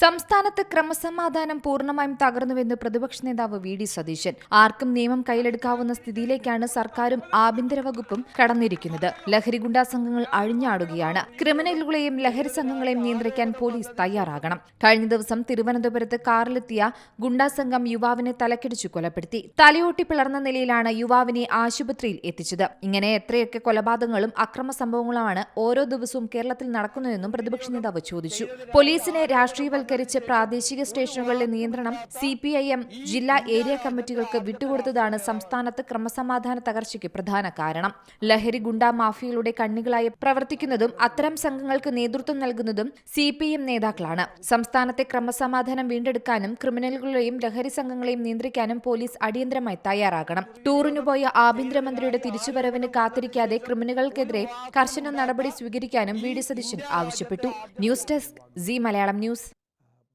സംസ്ഥാനത്ത് ക്രമസമാധാനം പൂർണമായും തകർന്നുവെന്ന് പ്രതിപക്ഷ നേതാവ് വി ഡി സതീശൻ. ആർക്കും നിയമം കയ്യിലെടുക്കാവുന്ന സ്ഥിതിയിലേക്കാണ് സർക്കാരും ആഭ്യന്തര വകുപ്പും കടന്നിരിക്കുന്നത്. ലഹരി ഗുണ്ടാ സംഘങ്ങൾ അഴിഞ്ഞാടുകയാണ്. ക്രിമിനലുകളെയും ലഹരി സംഘങ്ങളെയും നിയന്ത്രിക്കാൻ പോലീസ് തയ്യാറാകണം. കഴിഞ്ഞ ദിവസം തിരുവനന്തപുരത്ത് കാറിലെത്തിയ ഗുണ്ടാ സംഘം യുവാവിനെ തലക്കടിച്ചു കൊലപ്പെടുത്തി. തലയോട്ടി പിളർന്ന നിലയിലാണ് യുവാവിനെ ആശുപത്രിയിൽ എത്തിച്ചത്. ഇങ്ങനെ എത്രയൊക്കെ കൊലപാതകങ്ങളും അക്രമ സംഭവങ്ങളുമാണ് ഓരോ ദിവസവും കേരളത്തിൽ നടക്കുന്നതെന്നും പ്രതിപക്ഷ നേതാവ് ചോദിച്ചു. പോലീസിനെ രാഷ്ട്രീയവൽക്കരിച്ച് പ്രാദേശിക സ്റ്റേഷനുകളിലെ നിയന്ത്രണം സി പി ഐ എം ജില്ലാ ഏരിയ കമ്മിറ്റികൾക്ക് വിട്ടുകൊടുത്തതാണ് സംസ്ഥാനത്ത് ക്രമസമാധാന തകർച്ചയ്ക്ക് പ്രധാന കാരണം. ലഹരി ഗുണ്ട മാഫിയയുടെ കണ്ണികളായി പ്രവർത്തിക്കുന്നതും അത്തരം സംഘങ്ങൾക്ക് നേതൃത്വം നൽകുന്നതും സി പി എം നേതാക്കളാണ്. സംസ്ഥാനത്തെ ക്രമസമാധാനം വീണ്ടെടുക്കാനും ക്രിമിനലുകളെയും ലഹരി സംഘങ്ങളെയും നിയന്ത്രിക്കാനും പോലീസ് അടിയന്തരമായി തയ്യാറാകണം. ടൂറിനു പോയ ആഭ്യന്തരമന്ത്രിയുടെ തിരിച്ചുവരവിന് കാത്തിരിക്കാതെ ക്രിമിനലുകൾക്കെതിരെ കർശന നടപടി സ്വീകരിക്കാനും വി ഡി സതീശൻ ആവശ്യപ്പെട്ടു. News desk C Malayalam news.